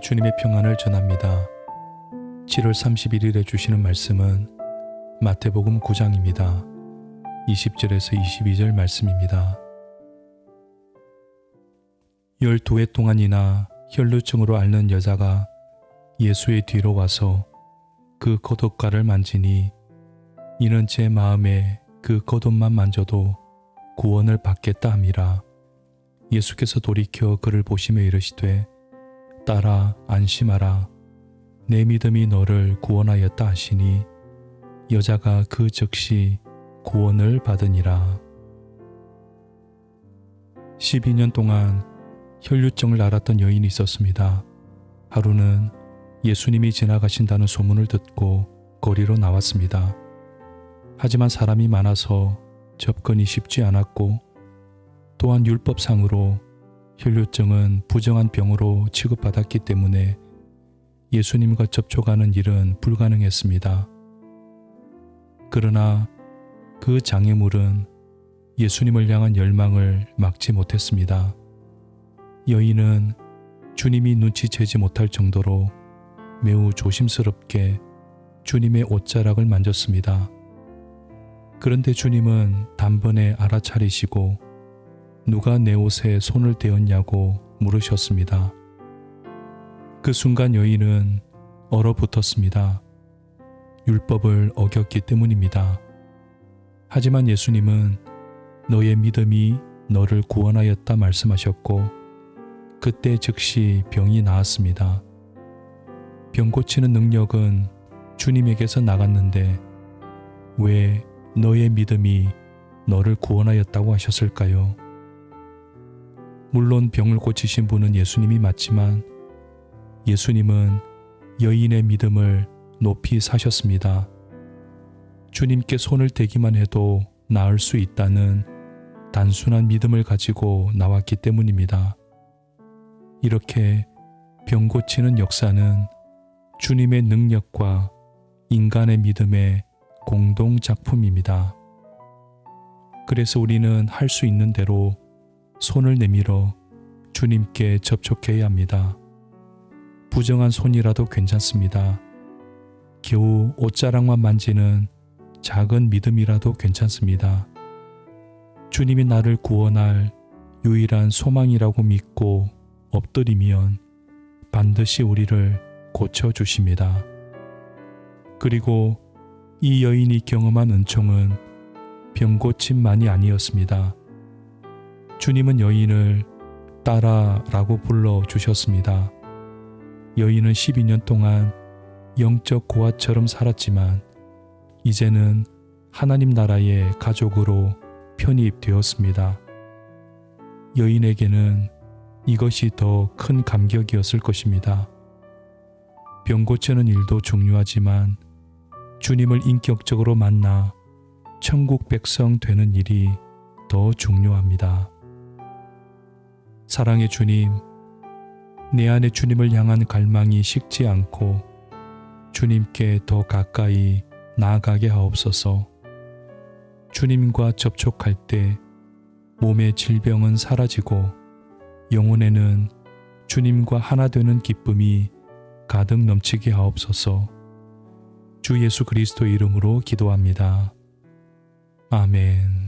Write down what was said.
주님의 평안을 전합니다. 7월 31일에 주시는 말씀은 마태복음 9장입니다. 20절에서 22절 말씀입니다. 12해 동안이나 혈루증으로 앓는 여자가 예수의 뒤로 와서 그 겉옷가를 만지니 이는 제 마음에 그 겉옷만 만져도 구원을 받겠다 함이라. 예수께서 돌이켜 그를 보시며 이르시되 딸아 안심하라 내 믿음이 너를 구원하였다 하시니 여자가 그 즉시 구원을 받으니라 12년 동안 혈류증을 앓았던 여인이 있었습니다. 하루는 예수님이 지나가신다는 소문을 듣고 거리로 나왔습니다. 하지만 사람이 많아서 접근이 쉽지 않았고 또한 율법상으로 혈류증은 부정한 병으로 취급받았기 때문에 예수님과 접촉하는 일은 불가능했습니다. 그러나 그 장애물은 예수님을 향한 열망을 막지 못했습니다. 여인은 주님이 눈치채지 못할 정도로 매우 조심스럽게 주님의 옷자락을 만졌습니다. 그런데 주님은 단번에 알아차리시고 누가 내 옷에 손을 대었냐고 물으셨습니다. 그 순간 여인은 얼어붙었습니다. 율법을 어겼기 때문입니다. 하지만 예수님은 너의 믿음이 너를 구원하였다 말씀하셨고 그때 즉시 병이 나았습니다. 병 고치는 능력은 주님에게서 나갔는데 왜 너의 믿음이 너를 구원하였다고 하셨을까요? 물론 병을 고치신 분은 예수님이 맞지만 예수님은 여인의 믿음을 높이 사셨습니다. 주님께 손을 대기만 해도 나을 수 있다는 단순한 믿음을 가지고 나왔기 때문입니다. 이렇게 병 고치는 역사는 주님의 능력과 인간의 믿음의 공동 작품입니다. 그래서 우리는 할 수 있는 대로 손을 내밀어 주님께 접촉해야 합니다. 부정한 손이라도 괜찮습니다. 겨우 옷자락만 만지는 작은 믿음이라도 괜찮습니다. 주님이 나를 구원할 유일한 소망이라고 믿고 엎드리면 반드시 우리를 고쳐주십니다. 그리고 이 여인이 경험한 은총은 병고침만이 아니었습니다. 주님은 여인을 딸아라고 불러 주셨습니다. 여인은 12년 동안 영적 고아처럼 살았지만 이제는 하나님 나라의 가족으로 편입되었습니다. 여인에게는 이것이 더 큰 감격이었을 것입니다. 병 고치는 일도 중요하지만 주님을 인격적으로 만나 천국 백성 되는 일이 더 중요합니다. 사랑의 주님, 내 안에 주님을 향한 갈망이 식지 않고 주님께 더 가까이 나아가게 하옵소서. 주님과 접촉할 때 몸의 질병은 사라지고 영혼에는 주님과 하나 되는 기쁨이 가득 넘치게 하옵소서. 주 예수 그리스도 이름으로 기도합니다. 아멘.